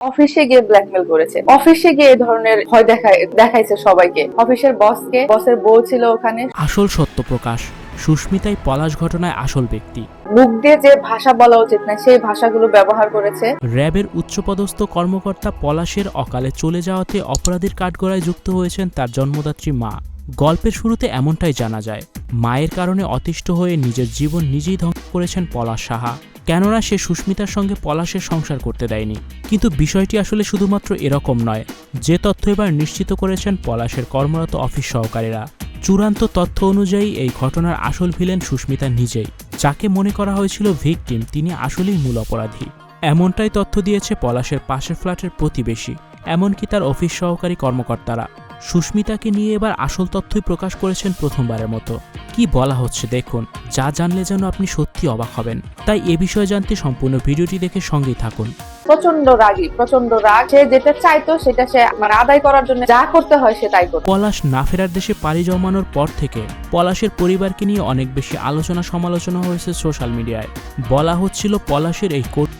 অফিসে গিয়ে ব্ল্যাকমেল করেছে। অফিসে গিয়ে ধরনের ভয় দেখায় দেখাইছে সবাইকে। অফিসের বসকে বসের বউ ছিল ওখানে। আসল সত্য প্রকাশ সুস্মিতাই পলাশ ঘটনায় আসল ব্যক্তি। মুখ দিয়ে যে ভাষা বলা উচিত না সেই ভাষাগুলো ব্যবহার করেছে। র্যাবের উচ্চপদস্থ কর্মকর্তা পলাশের অকালে চলে যাওয়াতে অপরাধীর কাঠগড়ায় যুক্ত হয়েছেন তার জন্মদাত্রী মা। গল্পের শুরুতে এমনটাই জানা যায় মায়ের কারণে অতিষ্ঠ হয়ে নিজের জীবন নিজেই ধ্বংস করেছেন পলাশ সাহা। কেননা সে সুস্মিতার সঙ্গে পলাশের সংসার করতে দেয়নি। কিন্তু বিষয়টি আসলে শুধুমাত্র এরকম নয়। যে তথ্য এবার নিশ্চিত করেছেন পলাশের কর্মরত অফিস সহকারীরা। চূড়ান্ত তথ্য অনুযায়ী এই ঘটনার আসল ভিলেন সুস্মিতা নিজেই। যাকে মনে করা হয়েছিল ভিকটিম, তিনি আসলেই মূল অপরাধী। এমনটাই তথ্য দিয়েছে পলাশের পাশের ফ্ল্যাটের প্রতিবেশী। এমনকি তার অফিস সহকারী কর্মকর্তারা। সুস্মিতাকে নিয়ে এবার আসল তথ্যই প্রকাশ করেছেন প্রথমবারের মতো। কি বলা হচ্ছে দেখুন যা জানলে যেন আপনি সত্যি অবাক হবেন। তাই এ বিষয়ে জানতে সম্পূর্ণ ভিডিওটি দেখে সঙ্গেই থাকুন। প্রচণ্ড রাগী প্রচণ্ড রাগ। সে যেটা চাইতো সেটা সে মানে আদায় করার জন্য যা করতে হয় সে তাই করতো। পলাশ না ফেরার দেশে পাড়ি জমানোর পর থেকে পলাশের পরিবারকে নিয়ে অনেক বেশি আলোচনা সমালোচনা হয়েছে সোশ্যাল মিডিয়ায়। বলা হচ্ছিল পলাশের এই কোর্ট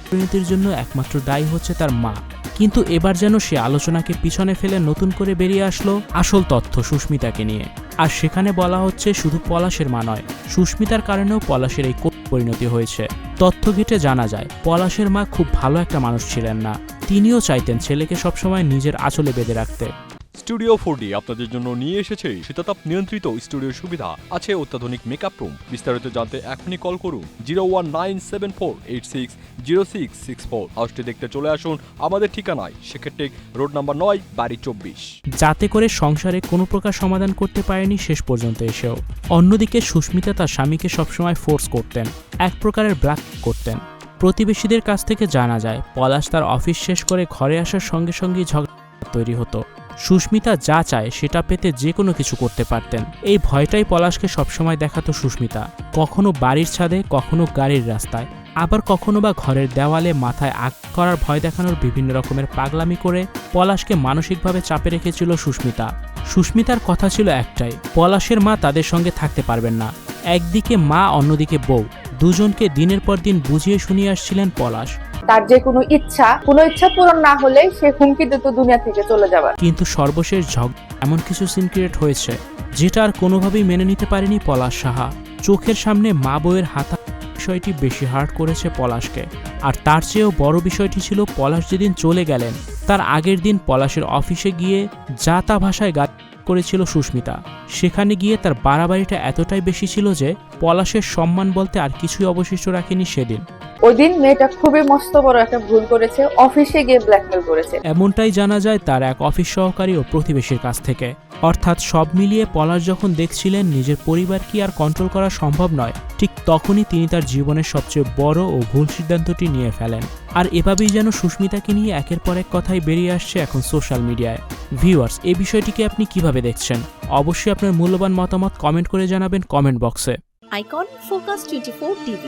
জন্য একমাত্র দায়ী হচ্ছে তার মা। কিন্তু এবার যেন সে আলোচনাকে পিছনে ফেলে নতুন করে বেরিয়ে আসলো আসল তথ্য সুস্মিতাকে নিয়ে। আর সেখানে বলা হচ্ছে শুধু পলাশের মা নয়, সুস্মিতার কারণেও পলাশের এই পরিণতি হয়েছে। তথ্য ঘেটে জানা যায়, পলাশের মা খুব ভালো একটা মানুষ ছিলেন না। তিনিও চাইতেন ছেলেকে সবসময় নিজের আঁচলে বেঁধে রাখতে। স্টুডিও ফোর ডি আপনাদের জন্য নিয়ে এসেছে শীতাতাপ নিয়ন্ত্রিত স্টুডিও সুবিধা। আছে অত্যাধুনিক মেকআপ রুম বিস্তারিত জানতে এখনই কল করুন zero one nine seven four eight six zero six six four হাউসটি দেখতে চলে আসুন আমাদের ঠিকানায়, সেক্ষেত্রে রোড নাম্বার নয়, বাড়ি চব্বিশ। যাতে করে সংসারে কোনো প্রকার সমাধান করতে পারেনি শেষ পর্যন্ত এসেও। অন্যদিকে সুস্মিতা তার স্বামীকে সবসময় ফোর্স করতেন, এক প্রকারের ব্ল্যাক করতেন। প্রতিবেশীদের কাছ থেকে জানা যায়, পলাশ তার অফিস শেষ করে ঘরে আসার সঙ্গে সঙ্গেই ঝগড়া তৈরি হতো। সুস্মিতা যা চায় সেটা পেতে যে কোনো কিছু করতে পারতেন। এই ভয়টাই পলাশকে সবসময় দেখাতো সুস্মিতা। কখনো বাড়ির ছাদে, কখনো গাড়ির রাস্তায়। আবার কখনো বা ঘরের দেওয়ালে মাথায় আগ করার ভয় দেখানোর বিভিন্ন রকমের পাগলামি করে পলাশকে মানসিকভাবে চাপে রেখেছিল সুস্মিতা। সুস্মিতার কথা ছিল একটাই, পলাশের মা তাদের সঙ্গে থাকতে পারবেন না। একদিকে মা, অন্যদিকে বউ। দুজনকে দিনের পর দিন বুঝিয়ে শুনিয়ে আসছিলেন পলাশ। তার যে কোনো ইচ্ছা কোনো ইচ্ছা পূরণ না হলে সে হুমকি দিত দুনিয়া থেকে চলে যাবার কিন্তু সর্বশেষ ঝগ এমন কিছু সিন ক্রিয়েট হয়েছে, যেটা আর কোনোভাবেই মেনে নিতে পারেনি পলাশ সাহা। চোখের সামনে মা বউয়ের হাতা বিষয়টি বেশি হার্ট করেছে পলাশকে। আর তার চেয়েও বড় বিষয়টি ছিল পলাশ যেদিন চলে গেলেন, তার আগের দিন পলাশের অফিসে গিয়ে যা তা ভাষায় গা করেছিল সুস্মিতা। সেখানে গিয়ে তার বাড়াবাড়িটা এতটাই বেশি ছিল যে, পলাশের সম্মান বলতে আর কিছুই অবশিষ্ট রাখেনি সেদিন। ওই দিন মেয়েটা খুবই মস্ত বড় একটা ভুল করেছে অফিসে গিয়ে ব্ল্যাকমেল করেছে। এমনটাই জানা যায় তার এক অফিস সহকারী ও প্রতিবেশীর কাছ থেকে। অর্থাৎ সব মিলিয়ে পলাশ যখন দেখছিলেন নিজের পরিবার কি আর কন্ট্রোল করা সম্ভব নয় ঠিক তখনই তিনি তার জীবনের সবচেয়ে বড় ও ভুল সিদ্ধান্তটি নিয়ে ফেলেন। আর এভাবেই যেন সুস্মিতাকে নিয়ে একের পর এক কথাই বেরিয়ে আসছে এখন সোশ্যাল মিডিয়ায় ভিউয়ার্স এই বিষয়টিকে আপনি কীভাবে দেখছেন? অবশ্যই আপনার মূল্যবান মতামত কমেন্ট করে জানাবেন কমেন্ট বক্সে Icon Focus 24 TV,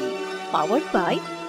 powered by 4D